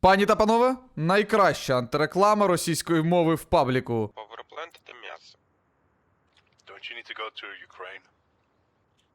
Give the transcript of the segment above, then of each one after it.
Пані та панове, найкраща антиреклама російської мови в пабліку. Переплентати м'ясо. Don't you need to go to Ukraine?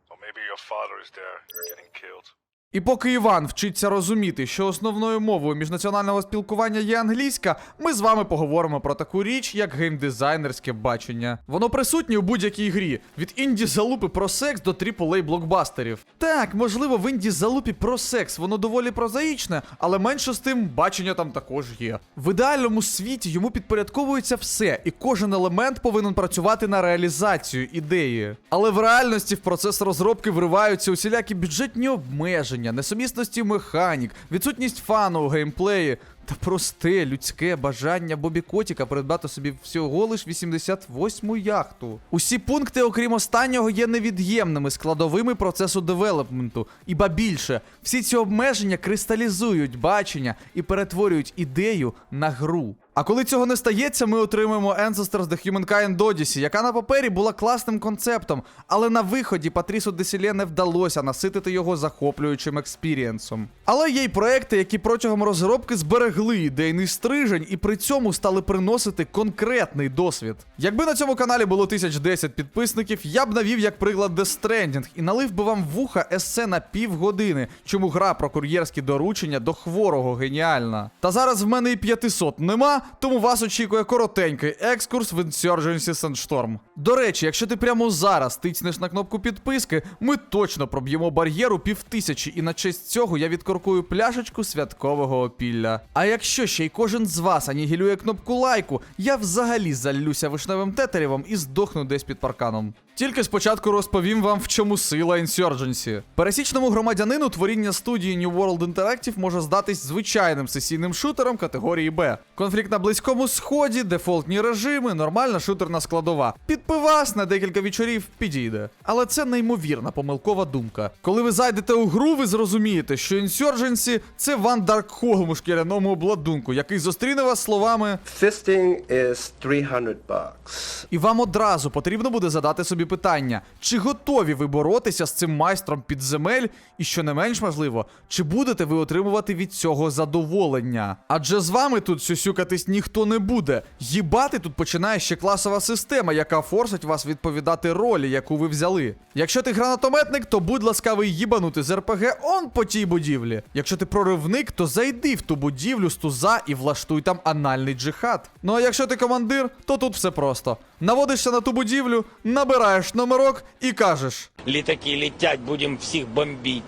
Or maybe your father is there getting killed. І поки Іван вчиться розуміти, що основною мовою міжнаціонального спілкування є англійська, ми з вами поговоримо про таку річ, як геймдизайнерське бачення. Воно присутнє у будь-якій грі, від інді залупи про секс до AAA блокбастерів. Так, можливо, в інді залупі про секс воно доволі прозаїчне, але менше з тим бачення там також є. В ідеальному світі йому підпорядковується все, і кожен елемент повинен працювати на реалізацію ідеї. Але в реальності в процес розробки вриваються усілякі бюджетні обмеження, несумісності механік, відсутність фану у геймплеї. Та просте людське бажання Бобі Котіка придбати собі всього лиш 88-му яхту. Усі пункти, окрім останнього, є невід'ємними складовими процесу девелопменту. І ба більше, всі ці обмеження кристалізують бачення і перетворюють ідею на гру. А коли цього не стається, ми отримуємо Ancestors The Humankind Odyssey, яка на папері була класним концептом, але на виході Патрісу Деселє не вдалося наситити його захоплюючим експірієнсом. Але є й проекти, які протягом розробки зберегли ідейний стрижень і при цьому стали приносити конкретний досвід. Якби на цьому каналі було 1010 підписників, я б навів як приклад Death Stranding і налив би вам вуха есе на півгодини, чому гра про кур'єрські доручення до хворого геніальна. Та зараз в мене і 500 нема, тому вас очікує коротенький екскурс в Insurgency Sandstorm. До речі, якщо ти прямо зараз тицнеш на кнопку підписки, ми точно проб'ємо бар'єру півтисячі, і на честь цього я відкоркую пляшечку святкового опілля. А якщо ще й кожен з вас анігілює кнопку лайку, я взагалі заллюся вишневим тетерівом і здохну десь під парканом. Тільки спочатку розповім вам, в чому сила Insurgency. Пересічному громадянину творіння студії New World Interactive може здатись звичайним сесійним шутером категорії Б. Конфлікт на Близькому Сході, дефолтні режими, нормальна шутерна складова. Під пивас на декілька вечорів підійде. Але це неймовірна помилкова думка. Коли ви зайдете у гру, ви зрозумієте, що Insurgency – це Ван Даркхолм у шкіряному обладунку, який зустріне вас словами Fisting is 300 bucks. І вам одразу потрібно буде задати собі питання, чи готові ви боротися з цим майстром підземель, і що не менш важливо, чи будете ви отримувати від цього задоволення? Адже з вами тут сюсюкатись ніхто не буде. Їбати тут починає ще класова система, яка форсить вас відповідати ролі, яку ви взяли. Якщо ти гранатометник, то будь ласкавий їбанути з РПГ он по тій будівлі. Якщо ти проривник, то зайди в ту будівлю з туза і влаштуй там анальний джихад. Ну а якщо ти командир, то тут все просто. Наводишся на ту будівлю, набираєш номерок і кажеш. Літаки летять, будемо всіх бомбити.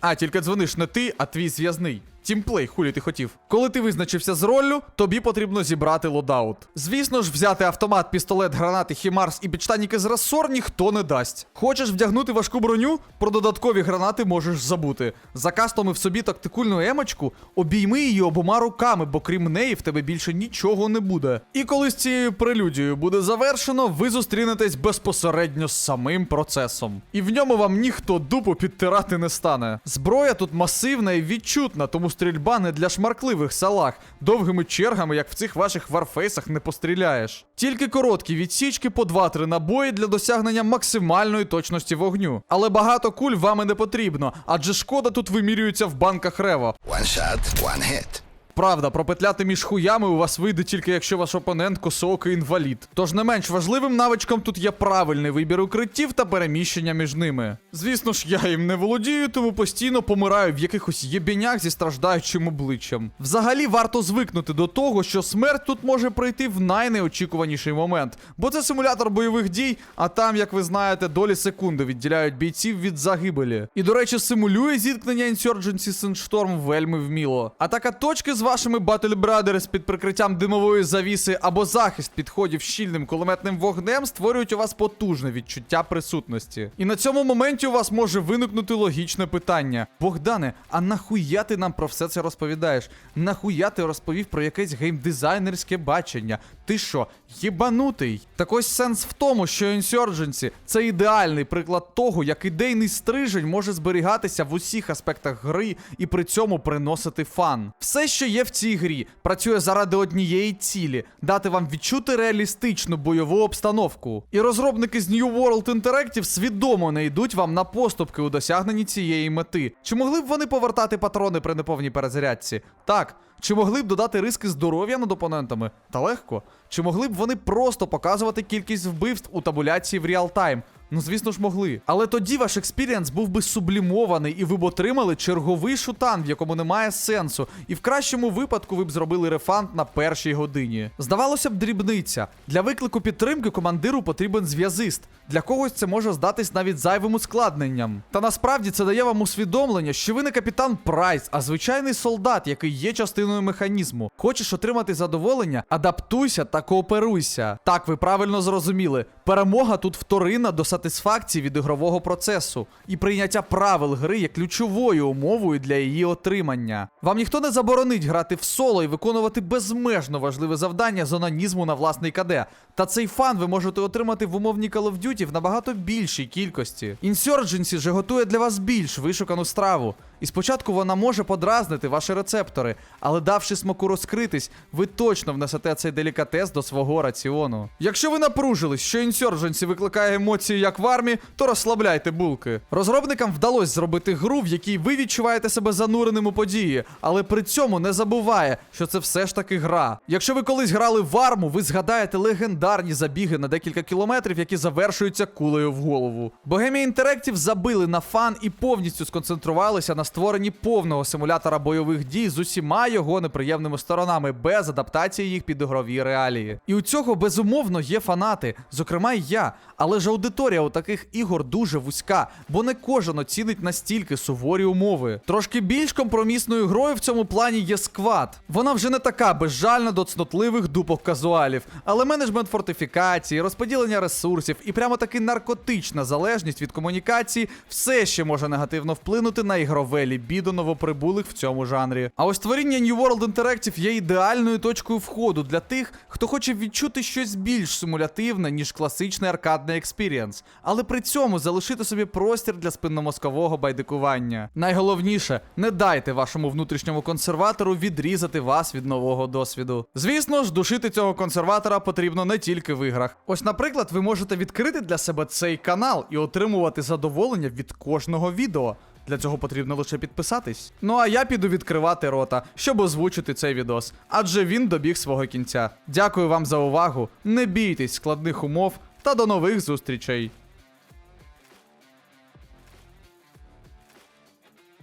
А, тільки дзвониш не ти, а твій зв'язний. Тімплей, хулі ти хотів. Коли ти визначився з роллю, тобі потрібно зібрати лодаут. Звісно ж, взяти автомат, пістолет, гранати, хімарс і підштанники з рассор ніхто не дасть. Хочеш вдягнути важку броню? Про додаткові гранати можеш забути. Закастомив собі тактикульну емочку, обійми її обома руками, бо крім неї в тебе більше нічого не буде. І коли з цією прелюдією буде завершено, ви зустрінетесь безпосередньо з самим процесом. І в ньому вам ніхто дупу підтирати не стане. Зброя тут масивна і відчутна, тому стрільба не для шмаркливих салах. Довгими чергами, як в цих ваших варфейсах, не постріляєш. Тільки короткі відсічки по 2-3 набої для досягнення максимальної точності вогню. Але багато куль вами не потрібно, адже шкода тут вимірюється в банках рево. One shot, one hit. Правда, пропетляти між хуями у вас вийде тільки якщо ваш опонент косоокий інвалід. Тож не менш важливим навичком тут є правильний вибір укриттів та переміщення між ними. Звісно ж, я їм не володію, тому постійно помираю в якихось єбінях зі страждаючим обличчям. Взагалі варто звикнути до того, що смерть тут може прийти в найнеочікуваніший момент, бо це симулятор бойових дій, а там, як ви знаєте, долі секунди відділяють бійців від загибелі. І до речі, симулює зіткнення Insurgency Sandstorm вельми вміло. Атака точки з вашими Battle Brothers під прикриттям димової завіси або захист підходів щільним кулеметним вогнем створюють у вас потужне відчуття присутності. І на цьому моменті у вас може виникнути логічне питання: Богдане, а нахуя ти нам про все це розповідаєш? Нахуя ти розповів про якесь геймдизайнерське бачення? Ти що, єбанутий? Так ось сенс в тому, що Insurgency – це ідеальний приклад того, як ідейний стрижень може зберігатися в усіх аспектах гри і при цьому приносити фан. Все, що є в цій грі, працює заради однієї цілі дати вам відчути реалістичну бойову обстановку. І розробники з New World Interactive свідомо не йдуть вам на поступки у досягненні цієї мети. Чи могли б вони повертати патрони при неповній перезарядці? Так. Чи могли б додати риски здоров'я над опонентами? Та легко. Чи могли б вони просто показувати кількість вбивств у табуляції в реал-тайм? Ну, звісно ж, могли. Але тоді ваш експірієнс був би сублімований, і ви б отримали черговий шутан, в якому немає сенсу. І в кращому випадку ви б зробили рефанд на першій годині. Здавалося б, дрібниця. Для виклику підтримки командиру потрібен зв'язист. Для когось це може здатись навіть зайвим ускладненням. Та насправді це дає вам усвідомлення, що ви не капітан Прайс, а звичайний солдат, який є частиною механізму. Хочеш отримати задоволення? Адаптуйся та кооперуйся. Так, ви правильно зрозуміли. Перемога тут вторинна до сатисфакції від ігрового процесу і прийняття правил гри є ключовою умовою для її отримання. Вам ніхто не заборонить грати в соло і виконувати безмежно важливе завдання з онанізму на власний КД. Та цей фан ви можете отримати в умовній Call of Duty в набагато більшій кількості. Insurgency же готує для вас більш вишукану страву. І спочатку вона може подразнити ваші рецептори, але давши смаку розкритись, ви точно внесете цей делікатес до свого раціону. Якщо ви напружились, що Insurgency викликає емоції як в армії, то розслабляйте булки. Розробникам вдалося зробити гру, в якій ви відчуваєте себе зануреним у події, але при цьому не забуває, що це все ж таки гра. Якщо ви колись грали в арму, ви згадаєте легендарні забіги на декілька кілометрів, які завершуються кулею в голову. Bohemia Interactive забили на фан і повністю сконцентрувалися на створенні повного симулятора бойових дій з усіма його неприємними сторонами, без адаптації їх під ігрові реалії. І у цього безумовно є фанати, зокрема й я. Але ж аудиторія у таких ігор дуже вузька, бо не кожен оцінить настільки суворі умови. Трошки більш компромісною грою в цьому плані є сквад. Вона вже не така безжальна до цнотливих дупок казуалів, але менеджмент фортифікації, розподілення ресурсів і прямо таки наркотична залежність від комунікації все ще може негативно вплинути на ігрове лібідо новоприбулих в цьому жанрі. А ось творіння New World Interactive є ідеальною точкою входу для тих, хто хоче відчути щось більш симулятивне, ніж класичний аркадний експірієнс, але при цьому залишити собі простір для спинномозкового байдикування. Найголовніше, не дайте вашому внутрішньому консерватору відрізати вас від нового досвіду. Звісно ж, душити цього консерватора потрібно не тільки в іграх. Ось, наприклад, ви можете відкрити для себе цей канал і отримувати задоволення від кожного відео. Для цього потрібно лише підписатись. Ну а я піду відкривати рота, щоб озвучити цей відос, адже він добіг свого кінця. Дякую вам за увагу. Не бійтесь складних умов та до нових зустрічей.